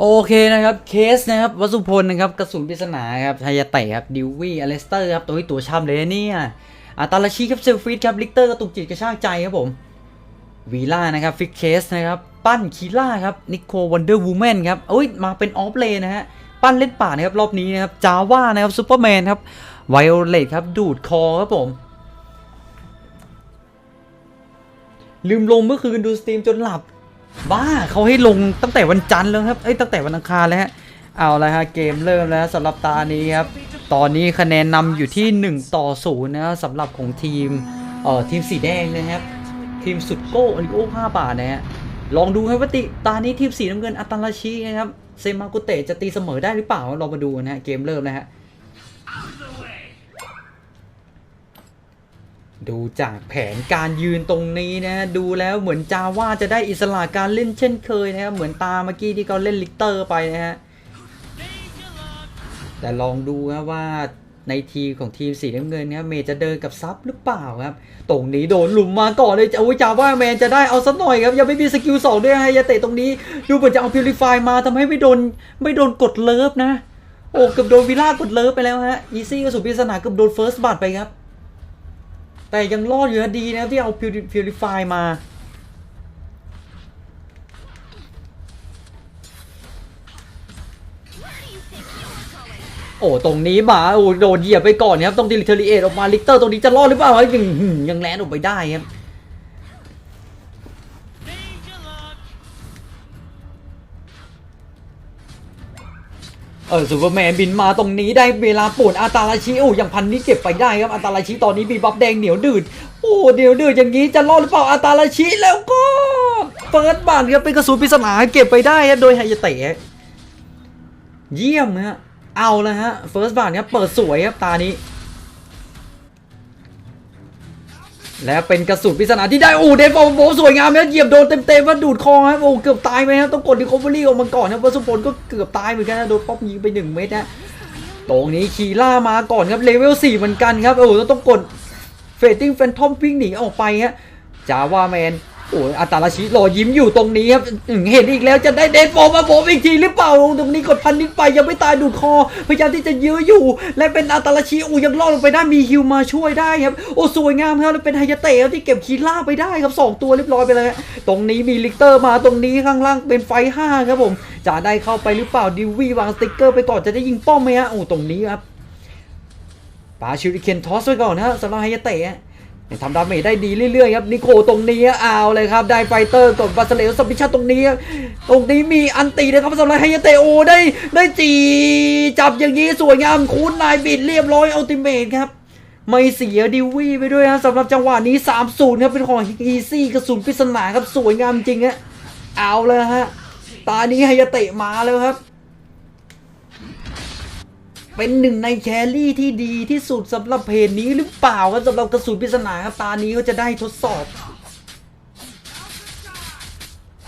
โอเคนะครับ เคสนะครับวัสุพลนะครับกระสุนปริศนาครับชายาเตะครับดิววี่อเลสเตอร์ครับตัวที่ตัวช้ำเลยเนี่ยอาตาลาชีครับเซลฟิตครับลิกเตอร์กระตุกจิตกระชากใจครับผมวีล่านะครับฟิกเคสนะครับปั้นคีล่าครับนิโควันเดอร์วูแมนครับเอ้ยมาเป็นออฟเลนนะฮะปั้นเล่นป่านะครับรอบนี้นะครับจาว่านะครับซูเปอร์แมนครับไวโอเลตครับดูดคอครับผม ลืมลงเมื่อคืนดูสตรีมจนหลับ บ้าเขาให้ลงตั้งแต่วันจันทร์แล้วครับ เอ้ยตั้งแต่วันอังคารแล้วฮะ เอาละฮะเกมเริ่มแล้วสำหรับตานี้ครับ ตอนนี้คะแนนนำอยู่ที่ 1 ต่อ0นะครับสำหรับของทีมเอ่อทีมสีแดงนะครับ ทีมสุดโก้อริโอ5บาทนะฮะ ลองดูครับว่าติตานี้ทีมสีน้ำเงินอัตตาลาชินะครับ เซมากุเตะจะตีเสมอได้หรือเปล่า เรามาดูนะฮะเกมเริ่มนะฮะ ดูจากแผนการยืนตรงนี้นะ ดูแล้วเหมือนจาว่าจะได้อิสระการเล่นเช่นเคยนะครับเหมือนตาเมื่อกี้ที่เขาเล่นลิกเตอร์ไปนะฮะแต่ลองดูครับว่าในทีมของทีมสีน้ำเงินเนี่ยเมย์จะเดินกับซับหรือเปล่าครับตรงนี้โดนหลุมมาก่อนเลยโอ้ยจาว่าแมนจะได้เอาสักหน่อยครับยังไม่มีสกิลสองด้วยฮะยาเตะตรงนี้ ดูเหมือนจะเอาพิวริฟายมาทำให้ไม่โดนไม่โดนกดเลิฟนะ โอ้เกือบโดนวิล่ากดเลิฟไปแล้วฮะอีซี่กระสุนปริศนาเกือบโดนเฟิร์สบัตไปครับ แต่ยังรอดอยู่นะดีนะที่เอาพิวริฟายมา โอ้ตรงนี้มาโอ้โดนเหยียบไปก่อนครับต้องดิลิเทอรีเอทออกมาลิกเตอร์ตรงนี้จะรอดหรือเปล่ายังยังแลนออกไปได้ครับ เออซูเปอร์แมนบินมาตรงนี้ได้เวลาปวดอาตาลาชิโอ้อย่างพันนี้เก็บไปได้ครับอาตาลาชิตอนนี้บีบับแดงเหนียวดืดโอ้เดียวดืดอย่างนี้จะรอดหรือเปล่าอาตาลาชิแล้วก็เปิดบานครับเป็นกระสุนปริศนาเก็บไปได้ครับโดยไฮยาเตะเยี่ยมฮะเอาแล้วฮะเฟิร์สบานครับเปิดสวยครับตานี้ และเป็นกระสุนปริศนาที่ได้โอ้เดนฟอร์โบสวยงามนะเหยียบโดนเต็มๆว่าดูดคอครับโอ้เกือบตายไปครับต้องกดดิคอเวอรี่ออกมาก่อนครับวัสุพลก็เกือบตายเหมือนกันนะโดนป๊อปยิงไปหนึ่งเม็ดนะตรงนี้คีล่ามาก่อนครับเลเวล4เหมือนกันครับโอ้ต้องกดเฟตติ้งแฟนทอมวิ่งหนีออกไปฮะจาว่าแมน โอ้ยอัตาลาชิรอยิ้มอยู่ตรงนี้ครับเห็นอีกแล้วจะได้เดนฟอร์มาโบมอีกทีหรือเปล่า ตรงนี้กดพันนิดไปยังไม่ตายดูดคอ พยายามที่จะยื้ออยู่ และเป็นอัตาลาชิอูยังรอดลงไปได้มีฮิวมาช่วยได้ครับ โอ้สวยงามครับแล้วเป็นไฮยาเตะที่เก็บคีล่าไปได้ครับสองตัวเรียบร้อยไปเลยตรงนี้มีลิกเตอร์มาตรงนี้ข้างล่างเป็นไฟห้าครับผมจะได้เข้าไปหรือเปล่าดิวีวางสติ๊กเกอร์ไปก่อนจะได้ยิงป้อมไหมฮะโอ้ตรงนี้ครับปาชิริเคนทอสไว้ก่อนนะฮะสำหรับไฮยาเตะ ทำดาเมจได้ดีเรื่อยๆครับนิโคตรงนี้เอาเลยครับได้ไฟเตอร์กดบาสเลสสปิชชั่นตรงนี้ ตรงนี้มีอันตีนะครับสำหรับไฮยาเตโอได้ได้จีจับอย่างนี้สวยงามคูณนายบิดเรียบร้อยอัลติเมทครับไม่เสียดิวี่ไปด้วยนะสำหรับจังหวะนี้ 3-0ครับเป็นของอีซี่กระสุนปริศนาครับสวยงามจริงฮะเอาเลยฮะตานี้ไฮยาเตะมาแล้วครับ เป็นหนึ่งในแครี่ที่ดีที่สุดสำหรับเพจนี้หรือเปล่าครับสำหรับกระสุนปริศนาครับตานี้ก็จะได้ทดสอบ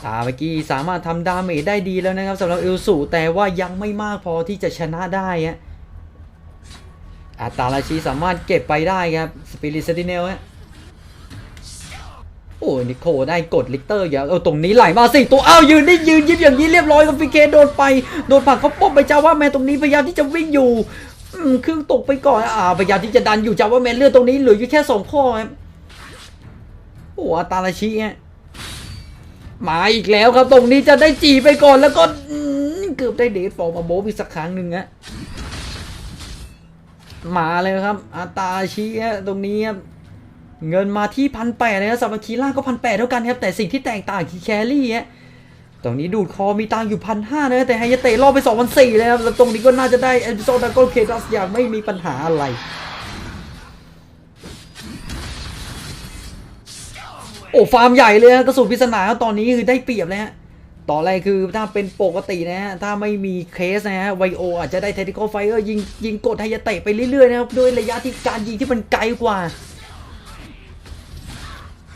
ตาเมื่อกี้สามารถทำดาเมจได้ดีแล้วนะครับสำหรับเอลสูแต่ว่ายังไม่มากพอที่จะชนะได้ฮะอัตาราชีสามารถเก็บไปได้ครับสปิริตเซติเนลฮะ โอ้ยนิโคได้กดลิกเตอร์อย่าเอาตรงนี้ไหลมาสิตัวอ้าวยืนได้ยืนยิ้มอย่างนี้เรียบร้อยกับฟิเกโดนไปโดนผักเขาป้อมไปจ้าว่าแมนตรงนี้พยายามที่จะวิ่งอยู่อืมเครื่องตกไปก่อนอ่าพยายามที่จะดันอยู่จ้าว่าแมนเลือดตรงนี้เหลืออยู่แค่สองข้อครับโอ้อาตาลาชีฮะมาอีกแล้วครับตรงนี้จะได้จีไปก่อนแล้วก็เกือบได้เดทฟอร์มาโบอีกสักครั้งหนึ่งฮะมาเลยครับอาตาชีฮะตรงนี้ครับ เงินมาที่พันแปดเลยครับสำหรับคีล่าก็พันแปดเท่ากันครับแต่สิ่งที่แตกต่างคือแครี่ฮะตรงนี้ดูดคอมีตังอยู่พันห้านะแต่ไฮยาเตะรอบไปสองพันสี่เลยครับแล้วตรงนี้ก็น่าจะได้เอพิโซดดักโกเคดัสอย่างไม่มีปัญหาอะไรโอ้ฟาร์มใหญ่เลยฮะกระสุนปริศนาตอนนี้คือได้เปรียบเลยฮะต่ออะไรคือถ้าเป็นปกตินะฮะถ้าไม่มีเคสนะฮะไวโออาจจะได้เทติคอลไฟเออร์ยิงยิงกดไฮยาเตะไปเรื่อยๆนะครับด้วยระยะที่การยิงที่มันไกลกว่า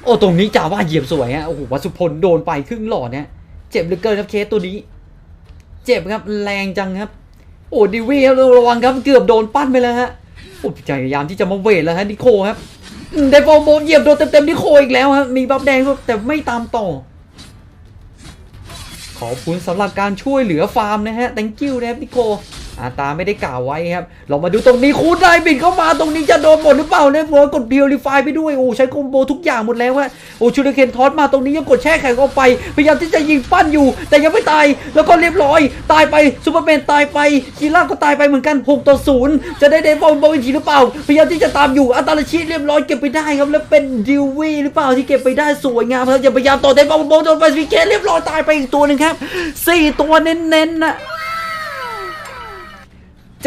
โอ้ตรงนี้จ่าว่าเหยียบสวยฮะโอ้โหวัสุพลโดนไปครึ่งหลอดเนี่ยเจ็บเหลือเกินครับเคสตัวนี้ เจ็บครับแรงจังครับ โอ้ดิวีครับระวังครับเกือบโดนปั้นไปแล้วฮะโอ้พยายามที่จะมาเวทแล้วฮะนิโคครับอืมได้ฟอร์โบเหยียบโดนเต็มๆที่โคอีกแล้วครับมีบัฟแดงก็แต่ไม่ตามต่อขขอบคุณสำหรับการช่วยเหลือฟาร์มนะฮะ thank you นะครับนิโค อาตาไม่ได้กล่าวไว้ครับเรามาดูตรงนี้คูดได้บินเข้ามาตรงนี้จะโดนหมดหรือเปล่าเนี่ยผมกดเพียวรีไฟไปด้วยโอ้ใช้คอมโบทุกอย่างหมดแล้วฮะโอ้ชูริเคนทอสมาตรงนี้ยังกดแช่แข็งเข้าไป พยายามที่จะยิงปั้นอยู่ แต่ยังไม่ตายแล้วก็เรียบร้อย ตายไปซูเปอร์แมนตายไปคีร่าก็ตายไปเหมือนกัน6ต่อ0จะได้เดฟอลบอลอีกทีหรือเปล่า พยายามที่จะตามอยู่อัตาลชิเรียบร้อยเก็บไปได้ครับแล้วเป็นดิววี่หรือเปล่าที่เก็บไปได้สวยงามครับอย่าพยายามต่อเดฟอลบอลโดนไปสวิเกตเรียบร้อยตายไปอีกตัวหนึ่งครับสี่ตัวเน้นๆนะ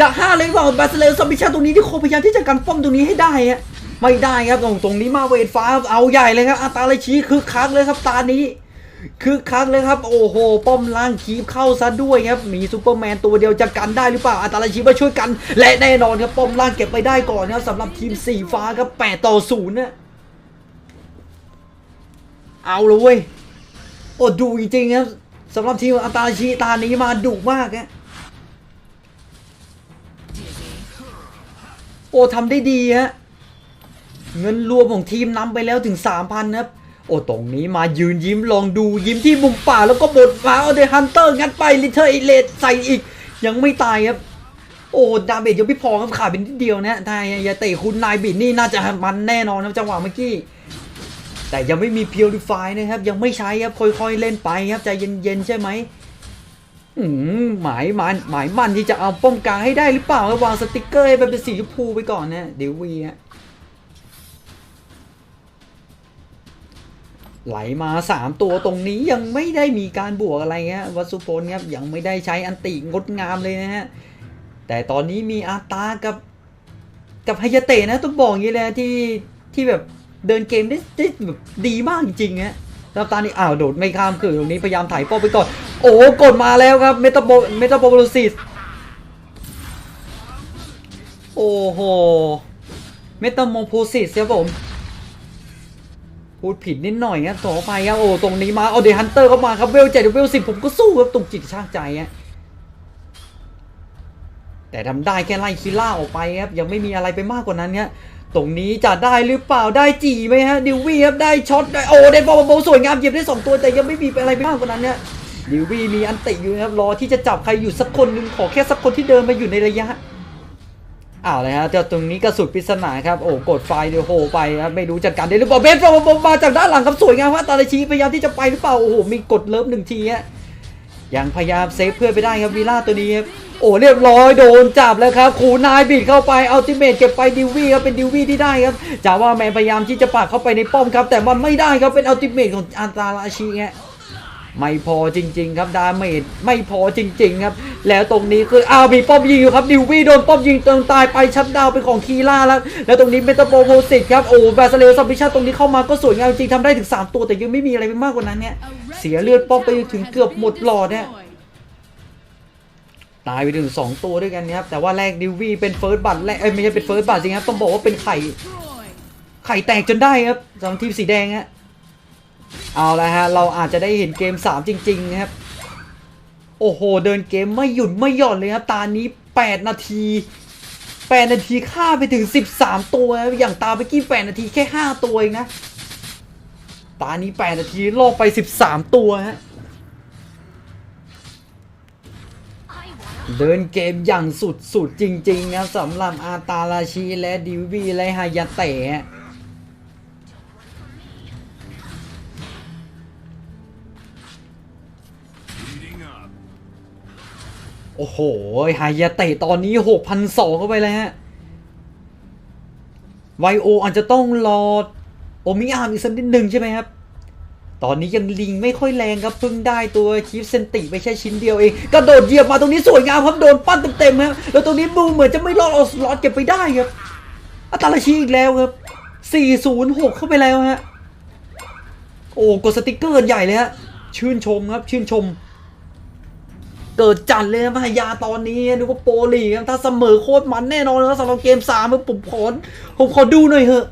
จะห้าเลยว่าบาสเลลซัมบิชันตรงนี้ที่โคพยายามที่จะกันป้อมตรงนี้ให้ได้ฮะไม่ได้ครับตรงตรงนี้มาเวทฟ้าเอาใหญ่เลยครับอาตาลชีคือคักเลยครับตานี้คือคักเลยครับ โอ้โห ป้อมล่างคีบเข้าซะด้วยครับ มีซูเปอร์แมนตัวเดียวจะกันได้หรือเปล่าอาตาลชีมาช่วยกัน และแน่นอนครับ ป้อมล่างเก็บไปได้ก่อนครับสำหรับทีมสีฟ้าครับ8ต่อ0เนี่ยเอาเลยโอ้ดูจริงๆครับสำหรับทีมอาตาลชีตานี้มาดุมากฮะ ทำได้ดีฮะเงินรวมของทีมนำไปแล้วถึง 3,000ครับโอ้ตรงนี้มายืนยิ้มลองดูยิ้มที่มุมป่าแล้วก็บดมาเอาเดฮันเตอร์งัดไปลิเทอร์อิเลตใส่อีก ยังไม่ตายครับ โอ้ดาเมจยังไม่พอครับขาดเป็นนิดเดียวนะถ้าอย่าเตะคุณนายบิดนี่น่าจะมันแน่นอนครับจังหวะเมื่อกี้ แต่ยังไม่มีเพียวดิฟายนะครับ ยังไม่ใช้ครับค่อยๆเล่นไปครับใจเย็นๆใช่ไหม หมายมันหมายมันที่จะเอาป้อมกลางให้ได้หรือเปล่าระวางสติกเกอร์ให้มันเป็นสีชมพูไปก่อนนะเดวีฮะไหลมาสามตัวตรงนี้ยังไม่ได้มีการบวกอะไรฮะวัตสุพลครับยังไม่ได้ใช้อันติงดงามเลยนะฮะแต่ตอนนี้มีอาตากับกับไฮยาเตะนะต้องบอกอย่างนี้เลยนะที่ที่แบบเดินเกมได้ได้แบบดีมากจริงๆฮะ แล้วตอนนี้อ้าวโดดไม่ข้ามคือตรงนี้พยายามถ่ายป้อไปก่อน โอ้กดมาแล้วครับเมตาโบเมตาโบโลซิสโอ้โหเมตาโมโพซิสครับผมพูดผิดนิดหน่อยครับต่อไปครับโอ้ตรงนี้มาเอาเดฮันเตอร์เข้ามาครับเวลเจ็ดเวลสิบผมก็สู้ครับตรงจิตช่างใจฮะแต่ทำได้แค่ไล่คิล่าออกไปครับยังไม่มีอะไรไปมากกว่านั้นครับ ตรงนี้จะได้หรือเปล่าได้จีไหมฮะดิววี่ครับได้ช็อตได้โอ้เดนบอลโบสวยงามเหยียบได้สองตัวแต่ยังไม่มีอะไรไปมากกว่านั้นเนี่ยดิววี่มีอันติอยู่นะครับรอที่จะจับใครอยู่สักคนหนึ่งขอแค่สักคนที่เดินมาอยู่ในระยะอ้าวเลยฮะเจ้าตรงนี้กระสุดปริศนาครับโอ้กดไฟเดี๋ยวโหไปครับไม่รู้จัดการได้หรือเปล่าเบสบอลมาจากด้านหลังครับสวยงามว่าตาลชีพยายามที่จะไปหรือเปล่าโอ้โหมีกดเลิฟหนึ่งทีฮะ ยังพยายามเซฟเพื่อนไปได้ครับวีล่าตัวนี้ครับโอ้เรียบร้อยโดนจับแล้วครับขูนายบิดเข้าไปอัลติเมทเก็บไปดิววี่ครับเป็นดิววี่ที่ได้ครับจาว่าแมนพยายามที่จะปากเข้าไปในป้อมครับแต่มันไม่ได้ครับเป็นอัลติเมทของอันตาราชีฮะ ไม่พอจริง ๆ ครับดาเมจไม่พอจริง ๆ ครับ แล้วตรงนี้คืออ้าวมีป้อมยิงอยู่ครับดิววี่โดนป้อมยิงจนตายไปชัดดาวเป็นของคีล่าแล้ว แล้วตรงนี้เมตาโปโพสิตครับโอ้แบสเลลซัมบิชันตรงนี้เข้ามาก็สวยงามจริงทำได้ถึง 3 ตัวแต่ยังไม่มีอะไรไปมากกว่านั้นเนี่ยเสียเลือดป้อมไปถึงเกือบหมดหลอดเนี่ยตายไปถึง 2 ตัวด้วยกันครับแต่ว่าแรกดิววี่เป็นเฟิร์สบัตแรกเอ้ยไม่ใช่เป็นเฟิร์สบัตจริงครับต้องบอกว่าเป็นไข่ไข่แตกจนได้ครับสำหรับทีมสีแดงฮะ เอาละฮะ เราอาจจะได้เห็นเกม 3 จริง ๆ นะครับ โอ้โห เดินเกมไม่หยุดไม่หย่อนเลยครับ ตานี้ 8 นาที 8 นาทีฆ่าไปถึง 13 ตัวครับอย่างตาไปกี้ 8 นาทีแค่ 5 ตัวเองนะ ตานี้ 8 นาทีล่อไป 13 ตัวฮะ เดินเกมอย่างสุดๆจริง ๆ นะสำหรับอาตาราชีและดิววีและฮายาเตะ โอ้โหไฮายาเตะตอนนี้6,200เข้าไปเลยฮะ ไวโออาจจะต้องรอโอมิอาร์มอีกสักนิดหนึ่งใช่ไหมครับ ตอนนี้ยังลิงไม่ค่อยแรงครับเพิ่งได้ตัวคีฟเซนติไปแค่ชิ้นเดียวเองกระโดดเหยียบมาตรงนี้สวยงามครับโดนปั้นเต็มๆครับแล้วตรงนี้บูเหมือนจะไม่รอดเอาสล็อตเก็บไปได้ครับอัตราชีอีกแล้วครับ406 เข้าไปแล้วฮะ โอ้กดสติกเกอร์ใหญ่เลยฮะ ชื่นชมครับ ชื่นชม เกิดจัดเลยนะพายาตอนนี้นึกว่าโปรลีกครับถ้าเสมอโคตรมันแน่นอนแล้วสำหรับเกมสามผมขอผมขอดูหน่อยเถอะ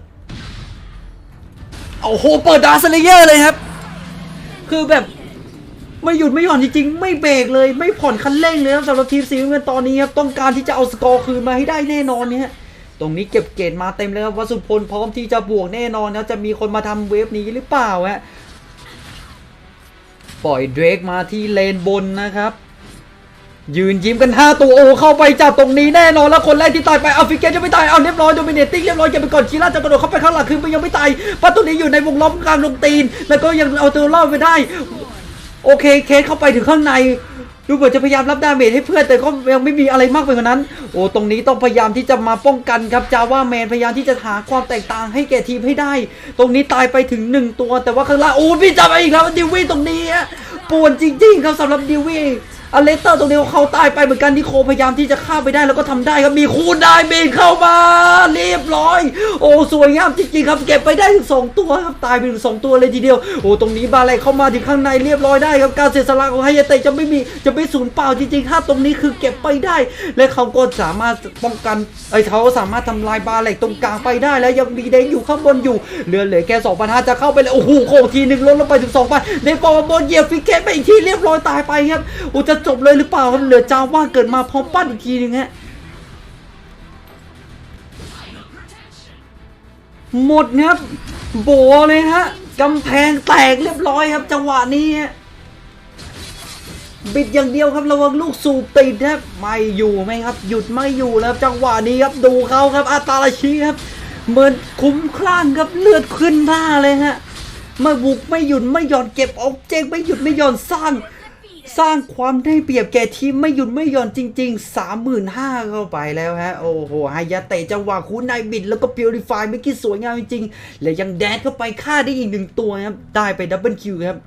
โอ้โหเปิดดาร์สเลเยอร์เลยครับ คือแบบไม่หยุดไม่หย่อนจริงๆ ไม่เบรกเลย ไม่ผ่อนคันเร่งเลยครับสำหรับทีมสีเงินตอนนี้ครับต้องการที่จะเอาสกอร์คืนมาให้ได้แน่นอนเนี่ยตรงนี้เก็บเกรดมาเต็มเลยครับวสุพลพร้อมที่จะบวกแน่นอนนะจะมีคนมาทำเวฟนี้หรือเปล่าฮะปล่อยเดรกมาที่เลนบนนะครับ ยืนยิ้มกัน 5 ตัวโอเข้าไปจับตรงนี้แน่นอนแล้วคนแรกที่ตายไปเอาฟิกเกตจะไม่ตายเอาเรียบร้อยโดมิเนตติ้งเรียบร้อยเก็บไปก่อนคีร่าจะกระโดดเข้าไปข้างหลังคือมันยังไม่ตายเพระตัวนี้อยู่ในวงล้อมกลางลงตีน แล้วก็ยังเอาตัวรอดไปได้ โอเคเคสเข้าไปถึงข้างในดูเหมือนจะพยายามรับดาเมจให้เพื่อนแต่ก็ยังไม่มีอะไรมากไปกว่านั้น โอ้ตรงนี้ต้องพยายามที่จะมาป้องกันครับจาว่าแมนพยายามที่จะหาความแตกต่างให้แก่ทีมให้ได้ ตรงนี้ตายไปถึงหนึ่งตัว แต่ว่าข้างล่างโอ้พี่จับไปอีกแล้วดิวี่ตรงนี้ป่วนจริง ๆ ครับสำหรับดิวี่ อเลสเตอร์ตรงนี้เขาตายไปเหมือนกันนิโคพยายามที่จะฆ่าไปได้แล้วก็ทำได้ครับมีคูณได้เมนเข้ามา เรียบร้อย โอ้สวยงามจริงๆครับเก็บไปได้ถึงสองตัวครับตายไปถึงสองตัวเลยทีเดียวโอ้ตรงนี้บาอะไรเข้ามาถึงข้างในเรียบร้อยได้ครับการเสียสละของไฮยเตจะไม่มีจะไม่สูญเปล่าจริงๆ ถ้าตรงนี้คือเก็บไปได้ และเขาก็สามารถป้องกันไอ้เขาสามารถทำลายบาเล็กตรงกลางไปได้แล้วยังมีเด้งอยู่ข้างบนอยู่เหลือเหลือแค่2 5 0 0จะเข้าไปเลยโอ้โหโค้งทีหนึ่งลดลงไปถึง2 0 0 0เดนฟอร์บนเหยียบฟิกเกตไปอีกทีเรียบร้อยตายไปครับโอ้จะจบเลยหรือเปล่าครับเหลือจาว่าเกิดมาพร้อมปั้นอีกทีนึงฮะหมดครับโบเลยฮะกำแพงแตกเรียบร้อยครับ จังหวะนี้บิดอย่างเดียวครับระวังลูกสูบติดครับไม่อยู่ไหมครับ หยุดไม่อยู่แล้วจังหวะนี้ครับดูเขาครับอาตาลชีครับเหมือนคุ้มคลั่งครับเลือดขึ้นหน้าเลยฮะไม่บุกไม่หยุดไม่หย่อนเก็บออบเจกไม่หยุดไม่หย่อนสร้าง สร้างความได้เปรียบแก่ทีมไม่หยุดไม่หย่อนจริง ๆ 35,000เข้าไปแล้วฮะ โอ้โหไฮยาเตะจังหวะคูนายบิด แล้วก็พิวริฟายไม่คิดสวยงามจริงๆ และยังแดดเข้าไปฆ่าได้อีกหนึ่งตัวครับ ได้ไปดับเบิลคิวครับ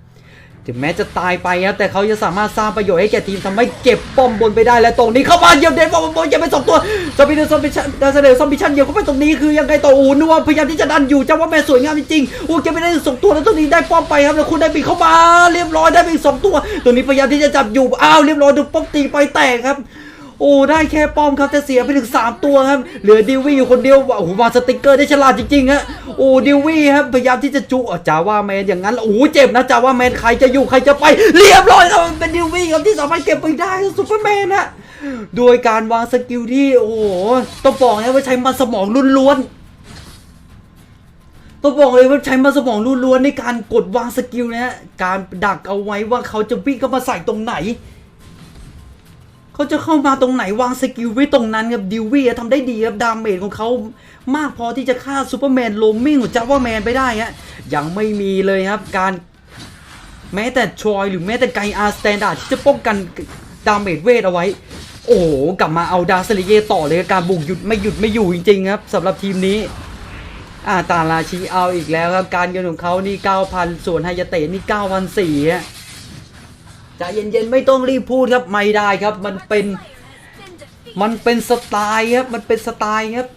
ถึงแม้จะตายไปครับแต่เขาจะสามารถสร้างประโยชน์ให้แก่ทีมทำให้เก็บป้อมบนไปได้และตรงนี้เข้ามาเยียบเดนบอลบอลยังไปสองตัวซอมบี้เดนซอมบี้ชันดาเซเลซอมบี้ชันเยียมเข้าไปตรงนี้คือยังไงต่ออูนัวพยายามที่จะดันอยู่จังว่าแม่สวยงามจริงๆอูเก็บไปได้สองตัวแล้วตรงนี้ได้ป้อมไปครับแล้วคุณได้ปีเข้ามาเรียบร้อยได้ไปอีกสองตัว ตัวนี้พยายามที่จะจับอยู่อ้าวเรียบร้อยดูป้อมตีไปแตกครับ โอ้ได้แค่ป้อมครับแต่เสียไปถึง 3 ตัวครับเหลือดิววี่อยู่คนเดียวโอ้โหวางสติกเกอร์ได้ฉลาดจริงๆฮะโอ้ดิววี่ครับพยายามที่จะจุอะจาว่าแมนอย่างนั้นโอ้เจ็บนะจาว่าแมนใครจะอยู่ใครจะไปเรียบร้อยครับเป็นดิววี่ครับที่สามารถเก็บไปได้ซุปเปอร์แมนฮะโดยการวางสกิลที่โอ้โหต้องบอกนะว่าใช้มันสมองล้วนๆต้องบอกเลยว่าใช้มาสมองล้วนๆในการกดวางสกิลนะฮะการดักเอาไว้ว่าเขาจะวิ่งเข้ามาใส่ตรงไหน เขาจะเข้ามาตรงไหนวางสกิลไว้ตรงนั้นครับดิววี่ทำได้ดีครับดาเมจของเขามากพอที่จะฆ่าซูเปอร์แมนโลมมิ่งของจาว่าแมนไปได้ฮะยังไม่มีเลยครับการแม้แต่ทรอยหรือแม้แต่ไกอาร์สแตนดาร์ดที่จะป้องกันดาเมจเวทเอาไว้ โอ้โหกลับมาเอาดาสเลเยต่อเลยการบุกหยุดไม่หยุดไม่อยู่จริงๆครับสำหรับทีมนี้อ่าตาราชีเอาอีกแล้วครับ การเงินของเขานี่ 9,000 ส่วนไฮยาเตะนี่ 9,400ฮะ ใจะเย็นๆไม่ต้องรีบพูดครับไม่ได้ครับ มันเป็นมันเป็นสไตล์ครับมันเป็นสไตล์ครับ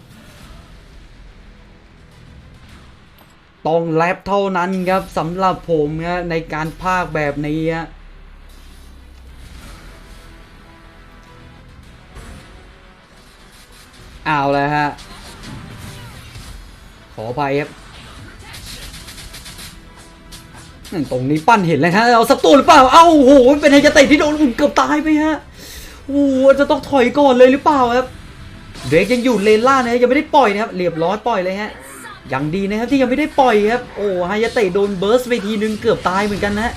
ต้องแรปเท่านั้นครับสำหรับผมนะในการพากแบบนี้ฮะเอาแล้วฮะ ขออภัยครับ ตรงนี้ปั้นเห็นเลยฮะเอาสักตัวหรือเปล่าเอ้าโอ้โหเป็นไฮยาเตะที่โดนอุ่นเกือบตายไปฮะโอ้โหจะต้องถอยก่อนเลยหรือเปล่าครับเดรกยังอยู่เลนล่านะยังไม่ได้ปล่อยนะครับเรียบร้อยปล่อยเลยฮะยังดีนะครับที่ยังไม่ได้ปล่อยครับโอ้ไฮยาเตะโดนเบิร์สไปทีนึงเกือบตายเหมือนกันนะฮะ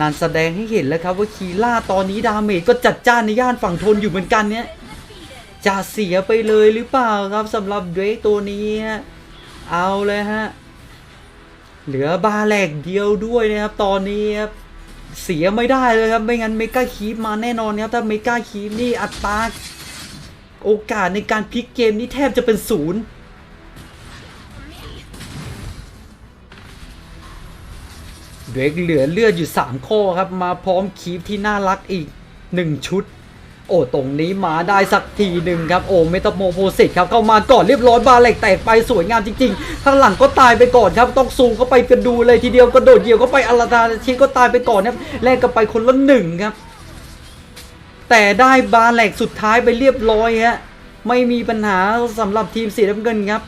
นานแสดงให้เห็นแล้วครับว่าคีล่าตอนนี้ดาเมจก็จัดจ้านในย่านฝั่งทนอยู่เหมือนกันเนี่ยจะเสียไปเลยหรือเปล่าครับสำหรับเดรกตัวนี้ฮะเอาเลยฮะ เหลือบาแหลกเดียวด้วยนะครับ ตอนนี้ครับเสียไม่ได้เลยครับ ไม่งั้นเมกาคีปมาแน่นอนครับถ้าเมกาคีปนี่อัตราโอกาสในการพลิกเกมนี่แทบจะเป็นศูนย์เดรกเหลือเลือดอยู่ 3 ข้อครับ มาพร้อมคีปที่น่ารักอีก 1 ชุด โอ้ตรงนี้มาได้สักทีหนึ่งครับโอ้เมตาโมโพสิตครับเข้ามาก่อนเรียบร้อยบาเล็กแตกไปสวยงามจริงๆข้างหลังก็ตายไปก่อนครับต้องซูมเข้าไปกันดูเลยทีเดียวกระโดดเดี่ยวก็ไปอลาตาชิก็ตายไปก่อนครับแลกกันไปคนละหนึ่งครับ แต่ได้บาเลกสุดท้ายไปเรียบร้อยฮะไม่มีปัญหาสำหรับทีมสีน้ำเงินครับ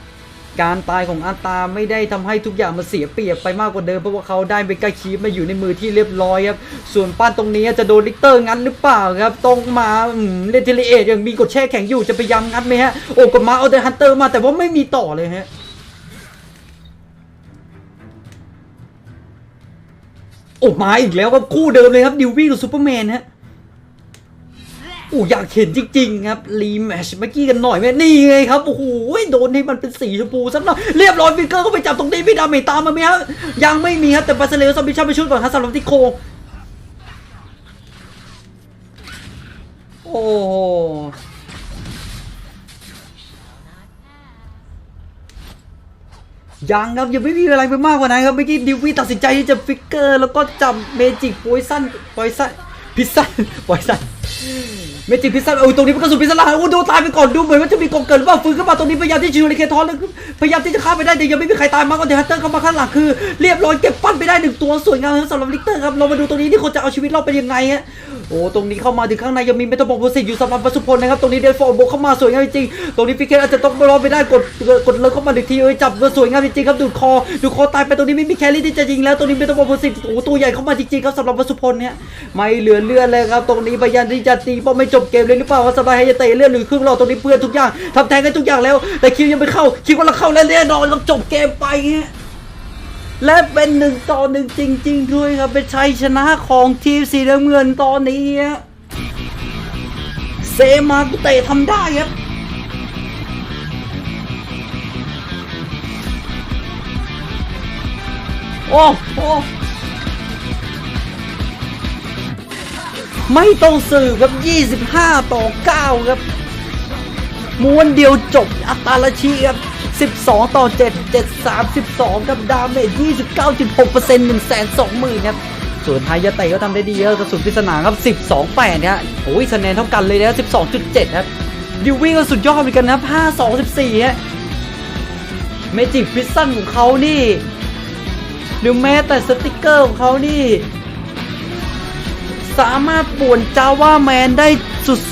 การตายของอาตาไม่ได้ทำให้ทุกอย่างมันเสียเปรียบไปมากกว่าเดิมเพราะว่าเขาได้เบกาคีปมาอยู่ในมือที่เรียบร้อยครับ ส่วนป้านตรงนี้จะโดนลิกเตอร์งัดหรือเปล่าครับต้องมาเลนเทลิเอตยังมีกดแช่แข็งอยู่จะพยายามงัดไหมฮะโอ้กดมาเอาแต่ฮันเตอร์มาแต่ว่าไม่มีต่อเลยฮะโอ้มาอีกแล้วครับคู่เดิมเลยครับดิววี่กับซูเปอร์แมนฮะ อ้อยากเห็นจริงๆครับรีแมชเมื่อกี้กันหน่อยไหมนี่ไงครับโอ้โหโดนให้มันเป็นสีชมพูซะหน่อยเรียบร้อยฟิกเกอร์ก็ไปจับตรงนี้ไม่ดาเมจตามมาไหมครับยังไม่มีครับแต่บาสเลสซัมบิชันไปช่วยก่อนครับสำหรับที่โคโอ้ยังครับยังไม่มีอะไรไปมากกว่านั้นครับเมื่อกี้ดิววี่ตัดสินใจที่จะฟิกเกอร์ แล้วก็จับเมจิกโพยซันโพยซันพิซซันโพยซัน เมจิกพิซซ่าโอ้ยตรงนี้มันกระสุนพิซซันละโอ้โดนตายไปก่อนดูเหมือนว่าจะมีกองเกิดว่าฟื้นขึ้นมาตรงนี้พยายามที่จะชูริเคทอนแล้วพยายามที่จะฆ่าไปได้แต่ยังไม่มีใครตายมาก็เดฮัตเตอร์เข้ามาข้างหลังคือ เรียบร้อยเก็บปั้นไปได้หนึ่งตัวสวยงามสำหรับลิกเตอร์ครับเรามาดูตรงนี้ที่คนจะเอาชีวิตรอดไปยังไงฮะ โอ้ตรงนี้เข้ามาถึงข้างในยังมีเมตาบอลโพสิตอยู่สำหรับวัสุพลนะครับตรงนี้เดนฟอร์โบเข้ามาสวยงามจริงตรงนี้ฟิกเกตอาจจะต้องรอไปได้กดกดเลิกเข้ามาหนึ่งทีเอ้ยจับสวยงามจริงครับดูดคอดูคอตายไปตรงนี้ไม่มีแครี่ที่จะยิงแล้วตรงนี้เมตาบอลโพสิตโอ้ตัวใหญ่เข้ามาจริงๆครับสำหรับวัสุพลเนี่ยไม่เหลือเลือดเลยครับตรงนี้พยายามที่จะตีป้อมไม่จบเกมเลยหรือเปล่าว่าสบายให้จะเตะเลือดหรือครึ่งหลอตรงนี้เพื่อนทุกอย่างทำแทงกันทุกอย่างแล้ว แต่คิวยังไม่เข้าคิดว่าเราเข้าแล้วแน่นอนเราจบเกมไปฮะ และเป็นหนึ่งต่อหนึ่งจริง ๆ ด้วยครับ เป็นชัยชนะของทีมสีน้ำเงินตอนนี้เซมากุเตะทำได้ครับโอ้โอ้ไม่ต้องสืบครับ 25 ต่อ 9 ครับ ม้วนเดียวจบอัตาลชีครับ 12 ต่อ 7 7 3 12ครับดาเมจ29.6% 1 2 0 0 0 0ครับส่วนไทยาเตะก็ทำได้ดีครับกระสุนปริศนาครับ 12 8เนี่ยโอ้ยคะแนนเท่ากันเลยนะ12.7 ครับดิววิ่งก็สุดยอดเหมือนกันนะครับ5 2 14ฮะเมจิกพิซซันของเขานี่หรือแม้แต่สติกเกอร์ของเขานี่ สามารถป่วนจาว่าแมนได้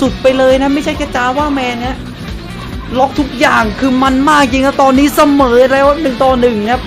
สุดๆไปเลยนะ ไม่ใช่แค่จาว่าแมนนะ ล็อกทุกอย่างคือมันมากจริงครับตอนนี้เสมอแล้วหนึ่งต่อหนึ่งครับ